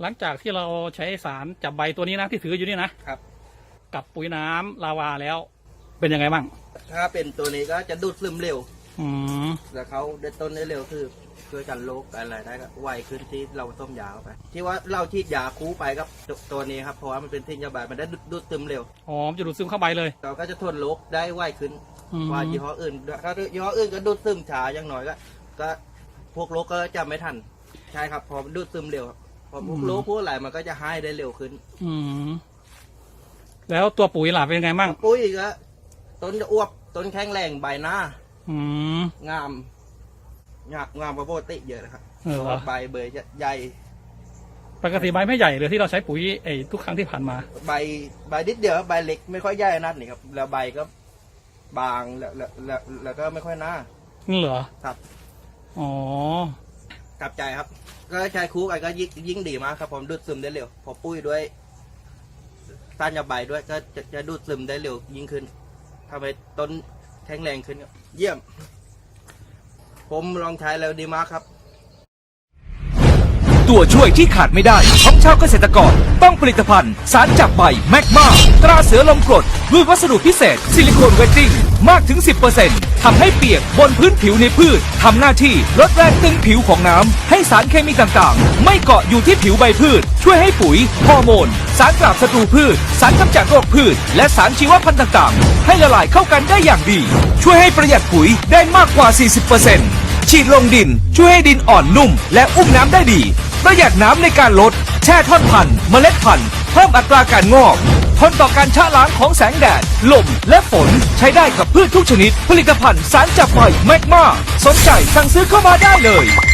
หลังจากที่เราใช้สารจับใบตัวนี้นะที่ถืออยู่นี่นะครับ กับปุ๋ยน้ำลาวาแล้ว เป็นยังไงบ้างถ้าเป็นตัวนี้ก็จะดูดซึมเร็ว อืมแต่เขาได้ต้นได้เร็วคือช่วยกันโรคอะไรได้ก็ไวขึ้นที่เราต้มยาเข้าไป ที่ว่าเราฉีดยาคูไปกับตัวตัวนี้ครับเพราะว่ามันเป็นทิ้งยาบายมันได้ดูดดูดซึมเร็ว อ๋อมันจะดูดซึมเข้าใบเลย เราก็จะทนโรคได้ไวขึ้นอืมกว่ายี่ห้ออื่นถ้ายี่ห้ออื่นก็ดูดซึมช้าอย่างน้อยก็ ก็พวกโรคก็จะไม่ทัน ใช่ครับพอมันดูดซึมเร็วครับ พอพวกโรคพวกอะไรมันก็จะหายได้เร็วขึ้น อืม แล้วตัวปุ๋ยล่ะเป็นยังไงบ้างปุ้ยก็ต้นจะอ้วบต้นแข็งแรงใบหน้า อืม งามงามงามกว่าปกติเยอะนะครับเออวะ ใบเบยจะใหญ่ปกติใบไม่ใหญ่เลยที่เราใช้ปุ๋ยไอ้ทุกครั้งที่ผ่านมา ใบใบนิดเดียวครับใบเล็กไม่ค่อยใหญ่นัดนี่ครับ แล้วใบก็บางแล้วแล้วแล้วแล้วก็ไม่ค่อยหน้า นี่เหรอครับ อ๋อ กลับใจครับ ก็ใช้คู่กันก็ยิ่งยิ่งดีมากครับผมดูดซึมได้เร็ว พอปุ้ยด้วยต้านยาใบด้วยก็จะจะดูดซึมได้เร็วยิ่งขึ้นทำให้ต้นแข็งแรงขึ้นครับเยี่ยม ผมลองใช้แล้วดีมากครับ ตัวช่วยที่ขาดไม่ได้ของชาวเกษตรกร ต้องผลิตภัณฑ์ สารจับใบแมกมาตราเสือลมกรดด้วยวัสดุพิเศษ ซิลิโคนเวตติ้ง มากถึง 10%ทำให้เปียกบนพื้นผิวในพืชทำหน้าที่ลดแรงตึงผิวของน้ำให้สารเคมีต่างๆ ไม่เกาะอยู่ที่ผิวใบพืช ช่วยให้ปุ๋ยฮอร์โมน สารปราบศัตรูพืช สารกำจัดโรคพืช และสารชีวพันธุ์ต่างๆ ให้ละลายเข้ากันได้อย่างดี ช่วยให้ประหยัดปุ๋ยได้มากกว่า 40%ฉีดลงดินช่วยให้ดินอ่อนนุ่ม และอุ้มน้ำได้ดี ประหยัดน้ำในการลด แช่ท่อนพันธุ์เมล็ดพันธุ์เพิ่มอัตราการงอก ทนต่อการชะล้างของแสงแดด ลม และฝน ใช้ได้กับพืชทุกชนิด ผลิตภัณฑ์สารจับใบแมกมาสนใจสั่งซื้อเข้ามาได้เลย